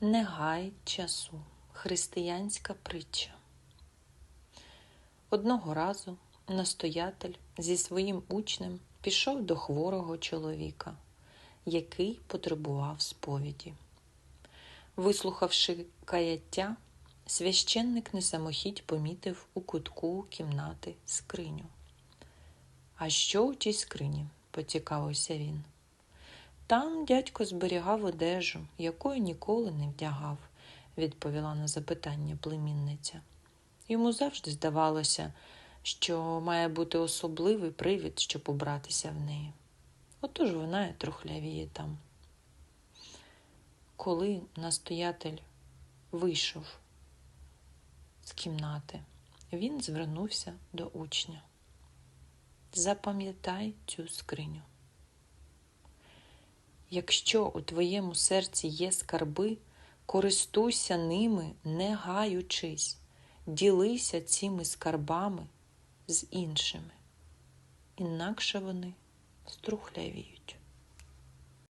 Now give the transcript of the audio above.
Не гай часу. Християнська притча. Одного разу настоятель зі своїм учнем пішов до хворого чоловіка, який потребував сповіді. Вислухавши каяття, священник на самохідь помітив у кутку кімнати скриню. А що у тій скрині? поцікавився він. Там дядько зберігав одежу, якої ніколи не вдягав, відповіла на запитання племінниця. Йому завжди здавалося, що має бути особливий привід, щоб убратися в неї. Отож вона і трухлявіє там. Коли настоятель вийшов з кімнати, він звернувся до учня. Запам'ятай цю скриню. Якщо у твоєму серці є скарби, користуйся ними, не гаючись, ділися цими скарбами з іншими, інакше вони струхлявіють.